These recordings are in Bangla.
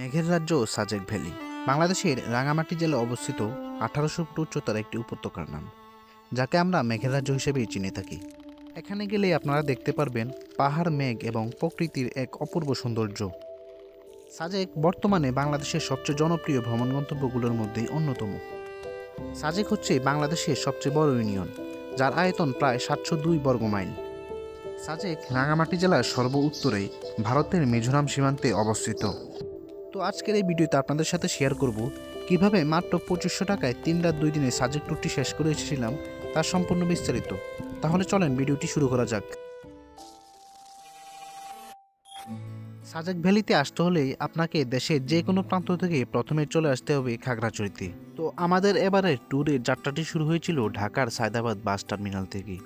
মেঘের রাজ্য সাজেক ভ্যালি। বাংলাদেশের রাঙামাটি জেলায় অবস্থিত আঠারোশো ফুট উচ্চতার একটি উপত্যকার নাম, যাকে আমরা মেঘের রাজ্য হিসেবেই চিনে থাকি। এখানে গেলে আপনারা দেখতে পারবেন পাহাড়, মেঘ এবং প্রকৃতির এক অপূর্ব সৌন্দর্য। সাজেক বর্তমানে বাংলাদেশের সবচেয়ে জনপ্রিয় ভ্রমণ গন্তব্যগুলোর মধ্যেই অন্যতম। সাজেক হচ্ছে বাংলাদেশের সবচেয়ে বড় ইউনিয়ন, যার আয়তন প্রায় সাতশো দুই বর্গ মাইল। সাজেক রাঙামাটি জেলার সর্ব উত্তরে ভারতের মিজোরাম সীমান্তে অবস্থিত। তো আজকের এই ভিডিওতে আপনাদের সাথে শেয়ার করব কীভাবে মাত্র পঁচিশশো টাকায় তিন রাত দুই দিনে সাজেক ট্যুরটি শেষ করে এসেছিলাম, তার সম্পূর্ণ বিস্তারিত। তাহলে চলেন ভিডিওটি শুরু করা যাক। সাজেক ভ্যালিতে আসতে হলে আপনাকে দেশের যে কোনো প্রান্ত থেকে প্রথমে চলে আসতে হবে খাগড়াছড়িতে। তো আমাদের এবারের ট্যুরের যাত্রাটি শুরু হয়েছিল ঢাকার সায়দাবাদ বাস টার্মিনাল থেকে।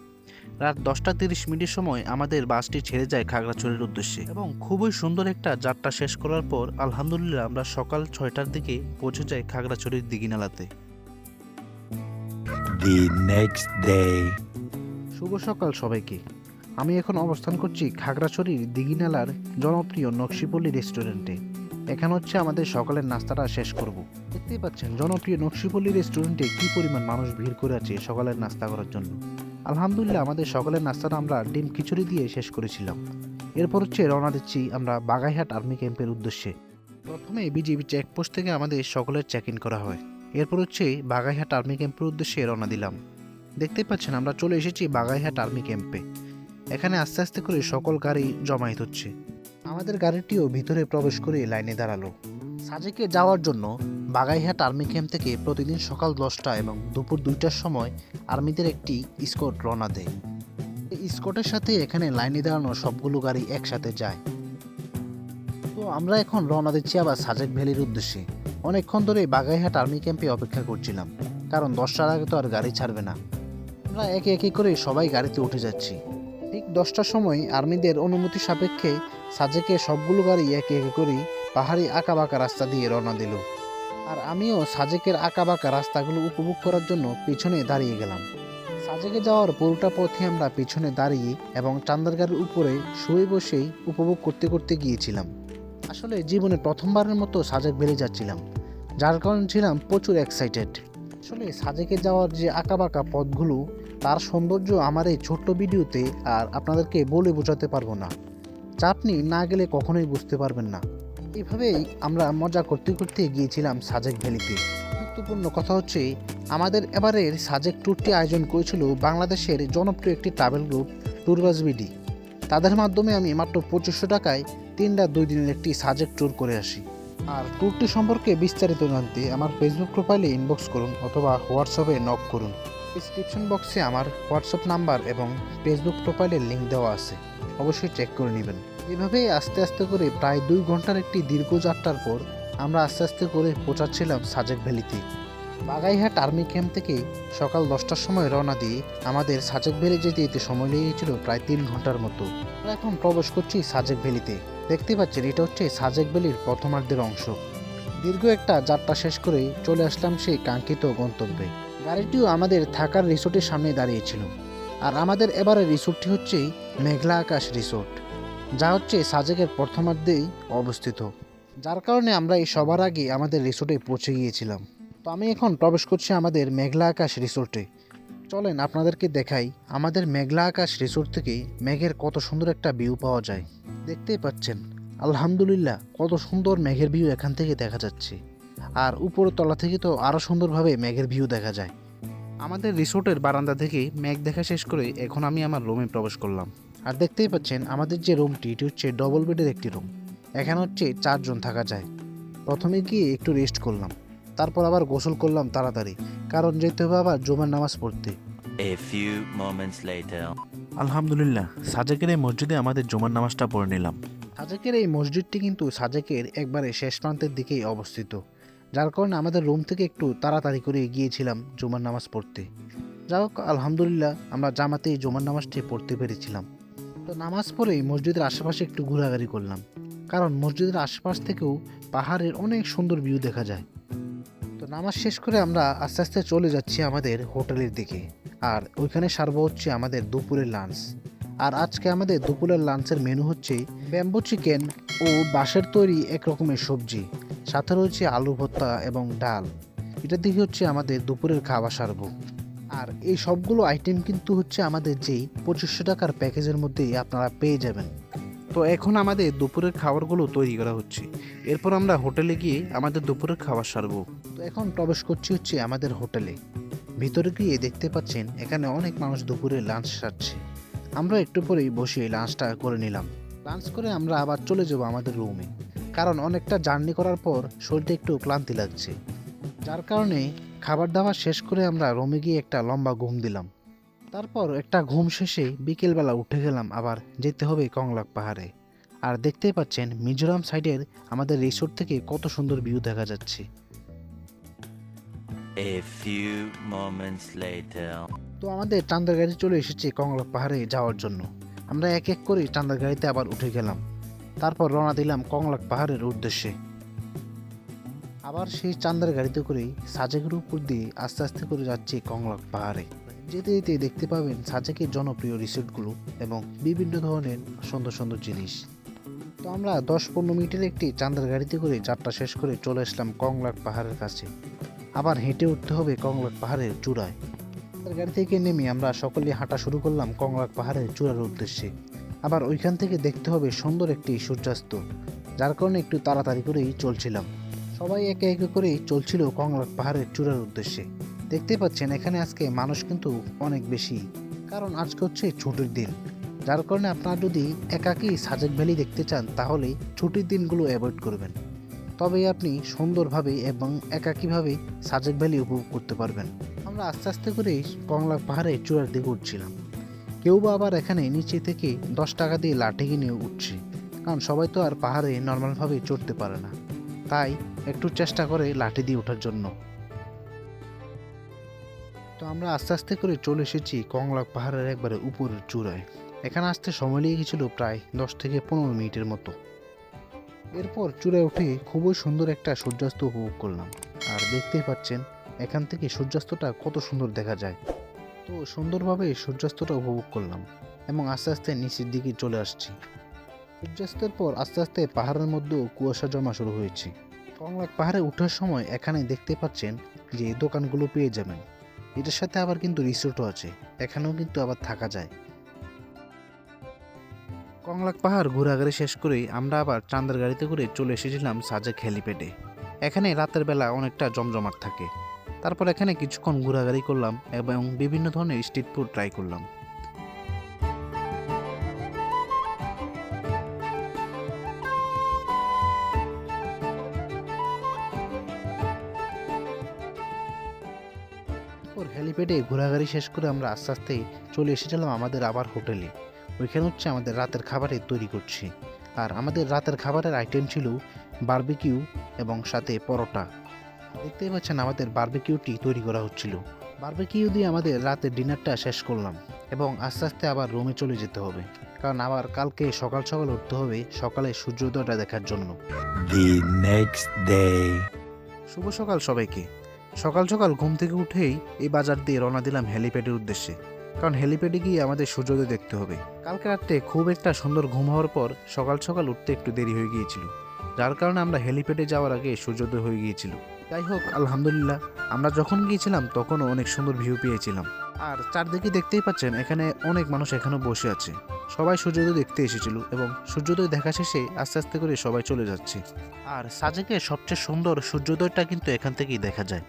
রাত দশটা তিরিশ মিনিটের সময় আমাদের বাসটি ছেড়ে যায় খাগড়াছড়ির উদ্দেশ্যে এবং খুবই সুন্দর একটা যাত্রা শেষ করার পর আলহামদুলিল্লাহ আমরা সকাল ছয়টার দিকে পৌঁছে যাই খাগড়াছড়ির দিঘিনালাতে. শুভ সকাল সবাইকে। আমি এখন অবস্থান করছি খাগড়াছড়ির দিঘিনালার জনপ্রিয় নকশিপল্লী রেস্টুরেন্টে। এখানে হচ্ছে আমাদের সকালের নাস্তাটা শেষ করব। দেখতেই পাচ্ছেন জনপ্রিয় নকশিপল্লী রেস্টুরেন্টে কি পরিমাণ মানুষ ভিড় করে আছে সকালের নাস্তা করার জন্য। আলহামদুলিল্লাহ, আমাদের সকালের নাস্তাটা আমরা ডিম খিচুড়ি দিয়ে শেষ করেছিলাম। এরপর হচ্ছে রওনা দিচ্ছি আমরা বাগাইহাট আর্মি ক্যাম্পের উদ্দেশ্যে। প্রথমে বিজিবি চেকপোস্ট থেকে আমাদের সকলের চেক ইন করা হয়। এরপর হচ্ছে বাগাইহাট আর্মি ক্যাম্পের উদ্দেশ্যে রওনা দিলাম। দেখতে পাচ্ছেন, আমরা চলে এসেছি বাগাইহাট আর্মি ক্যাম্পে। এখানে আস্তে আস্তে করে সকল গাড়ি জমায়েত হচ্ছে। আমাদের গাড়িটিও ভিতরে প্রবেশ করে লাইনে দাঁড়াল। সাজেকে যাওয়ার জন্য বাগাইহাট আর্মি ক্যাম্প থেকে প্রতিদিন সকাল দশটা এবং দুপুর দুইটার সময় আর্মিদের একটি স্কট রওনা দেয়। এই স্কটের সাথে এখানে লাইনে দাঁড়ানো সবগুলো গাড়ি একসাথে যায়। তো আমরা এখন রওনা দিচ্ছি আবার সাজেক ভ্যালির উদ্দেশ্যে। অনেকক্ষণ ধরে বাগাইহাট আর্মি ক্যাম্পে অপেক্ষা করছিলাম, কারণ দশটার আগে তো আর গাড়ি ছাড়বে না। আমরা একে একে করে সবাই গাড়িতে উঠে যাচ্ছি। ঠিক দশটার সময় আর্মিদের অনুমতি সাপেক্ষে সাজেকে সবগুলো গাড়ি একে একে করে পাহাড়ি আঁকাবাঁকা রাস্তা দিয়ে রওনা দিল। আর আমিও সাজেকের আঁকাবাঁকা রাস্তাগুলো উপভোগ করার জন্য পিছনে দাঁড়িয়ে গেলাম। সাজেকে যাওয়ার পুরোটা পথে আমরা পিছনে দাঁড়িয়ে এবং চান্দার গাড়ির উপরে শুয়ে বসেই উপভোগ করতে করতে গিয়েছিলাম। আসলে জীবনে প্রথমবারের মতো সাজেক বেড়ে যাচ্ছিলাম, যার কারণে ছিলাম প্রচুর এক্সাইটেড আসলে সাজেকে যাওয়ার যে আঁকাবাঁকা পথগুলো, তার সৌন্দর্য আমার এই ছোট্ট ভিডিওতে আর আপনাদেরকে বলে বোঝাতে পারব না। চাপনি না গেলে কখনোই বুঝতে পারবেন না। এভাবেই আমরা মজা করতে করতে গিয়েছিলাম সাজেক ভ্যালিতে। গুরুত্বপূর্ণ কথা হচ্ছে, আমাদের এবারের সাজেক ট্যুরটি আয়োজন করেছিল বাংলাদেশের জনপ্রিয় একটি ট্রাভেল গ্রুপ ট্যুরবাজ বিডি। তাদের মাধ্যমে আমি মাত্র পঁচিশশো টাকায় তিন রাত দুই দিনের একটি সাজেক ট্যুর করে আসি। আর ট্যুরটি সম্পর্কে বিস্তারিত জানতে আমার ফেসবুক প্রোফাইলে ইনবক্স করুন অথবা হোয়াটসঅ্যাপে নক করুন। ডিসক্রিপশন বক্সে আমার হোয়াটসঅ্যাপ নাম্বার এবং ফেসবুক প্রোফাইলের লিঙ্ক দেওয়া আছে। অবশ্যই চেক করে নেবেন। এভাবেই আস্তে আস্তে করে প্রায় দুই ঘণ্টার একটি দীর্ঘ যাত্রার পর আমরা আস্তে আস্তে করে পৌঁছাচ্ছিলাম সাজেক ভ্যালিতে। বাগাইহাট আর্মি ক্যাম্প থেকে সকাল দশটার সময় রওনা দিয়ে আমাদের সাজেক ভ্যালি যেতে যেতে সময় লেগেছিল প্রায় তিন ঘণ্টার মতো। আমরা এখন প্রবেশ করছি সাজেক ভ্যালিতে। দেখতে পাচ্ছেন, এটা হচ্ছে সাজেক ভ্যালির প্রথমার্ধের অংশ। দীর্ঘ একটা যাত্রা শেষ করে চলে আসলাম সেই কাঙ্ক্ষিত গন্তব্যে। গাড়িটিও আমাদের থাকার রিসোর্টের সামনে দাঁড়িয়েছিল। আর আমাদের এবারের রিসোর্টটি হচ্ছে মেঘলা আকাশ রিসোর্ট। যা হচ্ছে সাজেকের প্রথমার্ধেই অবস্থিত। যার কারণে আমরা এই সবার আগে আমাদের রিসোর্টে পৌঁছে গিয়েছিলাম। তো আমি এখন প্রবেশ করছি আমাদের মেঘলা আকাশ রিসোর্টে। চলেন আপনাদেরকে দেখাই আমাদের মেঘলা আকাশ রিসোর্ট থেকে মেঘের কত সুন্দর একটা ভিউ পাওয়া যায়। দেখতেই পাচ্ছেন, আলহামদুলিল্লাহ কত সুন্দর মেঘের ভিউ এখান থেকে দেখা যাচ্ছে। আর উপর তলা থেকে তো আরও সুন্দরভাবে মেঘের ভিউ দেখা যায়। আমাদের রিসোর্টের বারান্দা থেকে মেঘ দেখা শেষ করে এখন আমি আমার রুমে প্রবেশ করলাম। আর দেখতেই পাচ্ছেন আমাদের যে রুমটি এটি হচ্ছে ডবল বেডের একটি রুম এখানে হচ্ছে চারজন থাকা যায়। প্রথমে গিয়ে একটু রেস্ট করলাম। তারপর আবার গোসল করলাম তাড়াতাড়ি কারণ যেতে হবে আবার জুমার নামাজ পড়তে. আলহামদুলিল্লাহ সাজেকের এই মসজিদে আমাদের জুমার নামাজটা পড়ে নিলাম। সাজেকের এই মসজিদটি কিন্তু সাজেকের একবারে শেষ প্রান্তের দিকেই অবস্থিত যার কারণে আমাদের রুম থেকে একটু তাড়াতাড়ি করে গিয়েছিলাম জুমার নামাজ পড়তে। যা হোক আলহামদুলিল্লাহ আমরা জামাতে এই জুমার নামাজটি পড়তে পেরেছিলাম। তো নামাজ পড়ে মসজিদের আশেপাশে একটু ঘোরাঘুরি করলাম। কারণ মসজিদের আশেপাশ থেকেও পাহাড়ের অনেক সুন্দর ভিউ দেখা যায়। তো নামাজ শেষ করে আমরা আস্তে আস্তে চলে যাচ্ছি আমাদের হোটেলের দিকে। আর ওইখানে সারবো হচ্ছে আমাদের দুপুরের লাঞ্চ আর আজকে আমাদের দুপুরের লাঞ্চের মেনু হচ্ছে ব্যাম্বু চিকেন ও বাঁশের তৈরি এক রকমের সবজি। সাথে রয়েছে আলু ভর্তা এবং ডাল। এটা দিয়ে হচ্ছে আমাদের দুপুরের খাবার সারবো। আর এই সবগুলো আইটেম কিন্তু হচ্ছে আমাদের যেই পঁচিশশো টাকার প্যাকেজের মধ্যেই আপনারা পেয়ে যাবেন। তো এখন আমাদের দুপুরের খাবারগুলো তৈরি করা হচ্ছে। এরপর আমরা হোটেলে গিয়ে আমাদের দুপুরের খাবার সারবো। তো এখন প্রবেশ করছি হচ্ছে আমাদের হোটেলে। ভিতরে গিয়ে দেখতে পাচ্ছেন এখানে অনেক মানুষ দুপুরে লাঞ্চ সারছে। আমরা একটু পরেই বসে লাঞ্চটা করে নিলাম। লাঞ্চ করে আমরা আবার চলে যাব আমাদের রুমে কারণ অনেকটা জার্নি করার পর শরীরটা একটু ক্লান্তি লাগছে। যার কারণে খাবার দাবার শেষ করে আমরা রুমে গিয়ে একটা লম্বা ঘুম দিলাম। তারপর একটা ঘুম শেষে বিকেলবেলা উঠে গেলাম আবার যেতে হবে কংলাক পাহাড়ে। আর দেখতেই পাচ্ছেন মিজোরাম সাইডের আমাদের রিসোর্ট থেকে কত সুন্দর ভিউ দেখা যাচ্ছে। A few moments later. তো আমাদের চান্দার গাড়ি চলে এসেছে কংলাক পাহাড়ে যাওয়ার জন্য। আমরা এক এক করে চান্দার গাড়িতে আবার উঠে গেলাম। তারপর রওনা দিলাম কংলাক পাহাড়ের উদ্দেশ্যে। আবার সেই চান্দার গাড়িতে করেই সাজেকের উপর দিয়ে আস্তে আস্তে করে যাচ্ছে কংলাক পাহাড়ে। যেতে যেতে দেখতে পাবেন সাজেকের জনপ্রিয় রিসোর্টগুলো এবং বিভিন্ন ধরনের সুন্দর সুন্দর জিনিস। তো আমরা দশ পনেরো মিনিটের একটি চান্দার গাড়িতে করে যাত্রা শেষ করে চলে আসলাম কংলাক পাহাড়ের কাছে। আবার হেঁটে উঠতে হবে কংলাক পাহাড়ের চূড়ায়। গাড়ি থেকে নেমে আমরা সকলে হাঁটা শুরু করলাম কংলাক পাহাড়ের চূড়ার উদ্দেশ্যে। আবার ওইখান থেকে দেখতে হবে সুন্দর একটি সূর্যাস্ত, যার কারণে একটু তাড়াতাড়ি করেই চলছিলাম। সবাই একে একে করেই চলছিল কংলাক পাহাড়ের চূড়ার উদ্দেশ্যে। দেখতে পাচ্ছেন, এখানে আজকে মানুষ কিন্তু অনেক বেশি। কারণ আজকে হচ্ছে ছুটির দিন। যার কারণে আপনারা যদি একাকী সাজেক ভ্যালি দেখতে চান, তাহলে ছুটির দিনগুলো অ্যাভয়েড করবেন। তবে আপনি সুন্দরভাবে এবং একাকীভাবে সাজেক ভ্যালি উপভোগ করতে পারবেন। আমরা আস্তে আস্তে করে কংলা পাহাড়ে চূড়ার দিকে উঠছিলাম। কেউ বা আবার এখানে নিচে থেকে দশ টাকা দিয়ে লাঠি কিনে উঠছে। কারণ সবাই তো আর পাহাড়ে নর্মালভাবে চড়তে পারে না। তাই একটু চেষ্টা করে লাঠি দিয়ে ওঠার জন্য। তো আমরা আস্তে আস্তে করে চলে এসেছি কংলাক পাহাড়ের একবারে উপরের চূড়ায়। এখানে আসতে সময় লেগে গেছিল প্রায় দশ থেকে পনেরো মিনিটের মতো। এরপর চূড়ায় উঠে খুবই সুন্দর একটা সূর্যাস্ত উপভোগ করলাম। আর দেখতেই পাচ্ছেন, এখান থেকে সূর্যাস্তটা কত সুন্দর দেখা যায়। তো সুন্দরভাবে সূর্যাস্তটা উপভোগ করলাম এবং আস্তে আস্তে নিচের দিকে চলে আসছি। সূর্যাস্তের পর আস্তে আস্তে পাহাড়ের মধ্যেও কুয়াশা জমা শুরু হয়েছে। কংলাক পাহাড়ে ওঠার সময় এখানে দেখতে পাচ্ছেন যে দোকানগুলো পেয়ে যাবেন। এটার সাথে আবার কিন্তু রিসোর্টও আছে, এখানেও কিন্তু আবার থাকা যায়। কংলাক পাহাড় ঘোরাঘুরি শেষ করেই আমরা আবার চান্দার গাড়িতে করে চলে এসেছিলাম সাজেক হেলিপ্যাডে এখানে রাতের বেলা অনেকটা জমজমাট থাকে। তারপর এখানে কিছুক্ষণ ঘোরাঘুরি করলাম এবং বিভিন্ন ধরনের স্ট্রিট ফুড ট্রাই করলাম। হেলিপ্যাডে ঘোরাঘুরি শেষ করে আমরা আস্তে আস্তে চলে এসেছিলাম আমাদের আবার হোটেলে। ওইখানে হচ্ছে আমাদের রাতের খাবারে তৈরি করছি। আর আমাদের রাতের খাবারের আইটেম ছিল বার্বিকিউ এবং সাথে পরোটা। দেখতেই পাচ্ছেন আমাদের বার্বিকিউটি তৈরি করা হচ্ছিল। বারবিকিউ দিয়ে আমাদের রাতের ডিনারটা শেষ করলাম এবং আস্তে আস্তে আবার রুমে চলে যেতে হবে। কারণ আবার কালকে সকাল সকাল উঠতে হবে সকালে সূর্যোদয়টা দেখার জন্য. শুভ সকাল সবাইকে। সকাল সকাল ঘুম থেকে উঠেই এই বাজার দিয়ে রওনা দিলাম হেলিপ্যাডের উদ্দেশ্যে। কারণ হেলিপ্যাডে গিয়ে আমাদের সূর্যোদয় দেখতে হবে। কালকে রাত্রে খুব একটা সুন্দর ঘুম হওয়ার পর সকাল সকাল উঠতে একটু দেরি হয়ে গিয়েছিল। যার কারণে আমরা হেলিপ্যাডে যাওয়ার আগে সূর্যোদয় হয়ে গিয়েছিল। যাই হোক, আলহামদুলিল্লাহ, আমরা যখন গিয়েছিলাম তখনও অনেক সুন্দর ভিউ পেয়েছিলাম। আর চারদিকে দেখতেই পাচ্ছেন, এখানে অনেক মানুষ এখানেও বসে আছে। সবাই সূর্যোদয় দেখতে এসেছিল এবং সূর্যোদয় দেখা শেষে আস্তে আস্তে করে সবাই চলে যাচ্ছে। আর সাজেকের সবচেয়ে সুন্দর সূর্যোদয়টা কিন্তু এখান থেকেই দেখা যায়।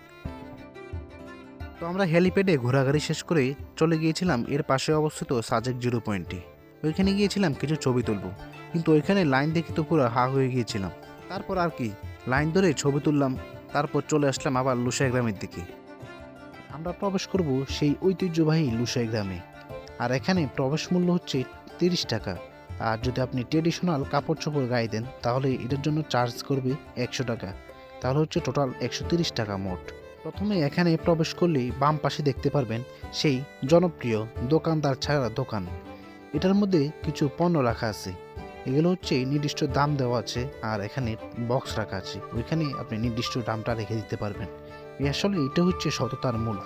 তো আমরা হেলিপ্যাডে ঘোরাঘুরি শেষ করে চলে গিয়েছিলাম। এর পাশে অবস্থিত সাজেক জিরো পয়েন্টে ওইখানে গিয়েছিলাম, কিছু ছবি তুলবো। কিন্তু ওইখানে লাইন দেখে তো পুরো হা হয়ে গিয়েছিলাম। তারপর আর কি, লাইন ধরে ছবি তুললাম, তারপর চলে আসলাম আবার লুসাই গ্রামের দিকে। আমরা প্রবেশ করব সেই ঐতিহ্যবাহী লুসাই গ্রামে। আর এখানে প্রবেশ মূল্য হচ্ছে তিরিশ টাকা। আর যদি আপনি ট্রেডিশনাল কাপড় চোপড় গায়ে দেন, তাহলে এটার জন্য চার্জ করবে একশো টাকা। তাহলে হচ্ছে টোটাল একশো তিরিশ টাকা মোট। প্রথমে এখানে প্রবেশ করলেই বাম পাশে দেখতে পারবেন সেই জনপ্রিয় দোকানদার ছাড়া দোকান। এটার মধ্যে কিছু পণ্য রাখা আছে। এগুলো হচ্ছে নির্দিষ্ট দাম দেওয়া আছে আর এখানে বক্স রাখা আছে। ওইখানে আপনি নির্দিষ্ট দামটা রেখে দিতে পারবেন। আসলে এটা হচ্ছে সততার মূল।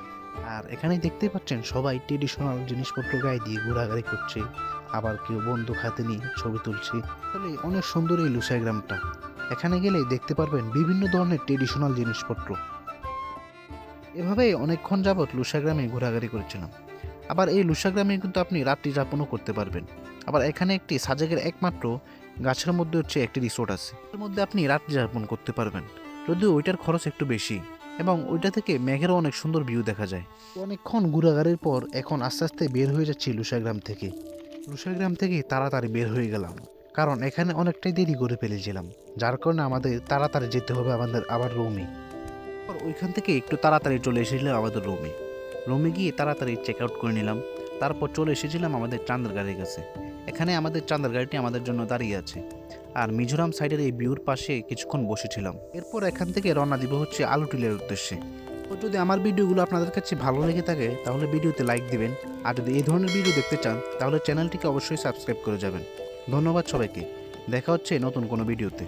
আর এখানে দেখতে পাচ্ছেন সবাই ট্রেডিশনাল জিনিসপত্র গায়ে দিয়ে ঘোরাঘুরি করছে। আবার কেউ বন্দুক হাতে নিয়ে ছবি তুলছে। আসলে অনেক সুন্দর এই লুসাই গ্রামটা। এখানে গেলে দেখতে পারবেন বিভিন্ন ধরনের ট্রেডিশনাল জিনিসপত্র। এভাবেই অনেকক্ষণ যাবৎ লুসাগ্রামে ঘোরাঘুরি করেছিলাম। আবার এই লুসাগ্রামে কিন্তু আপনি রাত্রি যাপনও করতে পারবেন। আবার এখানে একটি সাজেকের একমাত্র গাছের মধ্যে হচ্ছে একটি রিসোর্ট আছে। এর মধ্যে আপনি রাত্রি যাপন করতে পারবেন। যদিও ওইটার খরচ একটু বেশি এবং ওইটা থেকে মেঘেরও অনেক সুন্দর ভিউ দেখা যায়। অনেকক্ষণ ঘোরাঘুরির পর এখন আস্তে আস্তে বের হয়ে যাচ্ছি লুসাগ্রাম থেকে। লুসাগ্রাম থেকে তাড়াতাড়ি বের হয়ে গেলাম। কারণ এখানে অনেকটাই দেরি করে ফেলেছিলাম। যার কারণে আমাদের তাড়াতাড়ি যেতে হবে আমাদের আবার রুমে পর ওইখান থেকে একটু তাড়াতাড়ি চলে এসেছিলাম আমাদের রুমে রুমে গিয়ে তাড়াতাড়ি চেক আউট করে নিলাম। তারপর চলে এসেছিলাম আমাদের চাঁদের গাড়ির কাছে। এখানে আমাদের চাঁদের গাড়িটি আমাদের জন্য দাঁড়িয়ে আছে। আর মিজোরাম সাইডের এই ভিউর পাশে কিছুক্ষণ বসেছিলাম। এরপর এখান থেকে রওনা দিব হচ্ছে আলু টিলের উদ্দেশ্যে। তো যদি আমার ভিডিওগুলো আপনাদের কাছে ভালো লেগে থাকে, তাহলে ভিডিওতে লাইক দিবেন। আর যদি এই ধরনের ভিডিও দেখতে চান, তাহলে চ্যানেলটিকে অবশ্যই সাবস্ক্রাইব করে যাবেন। ধন্যবাদ সবাইকে। দেখা হচ্ছে নতুন কোনো ভিডিওতে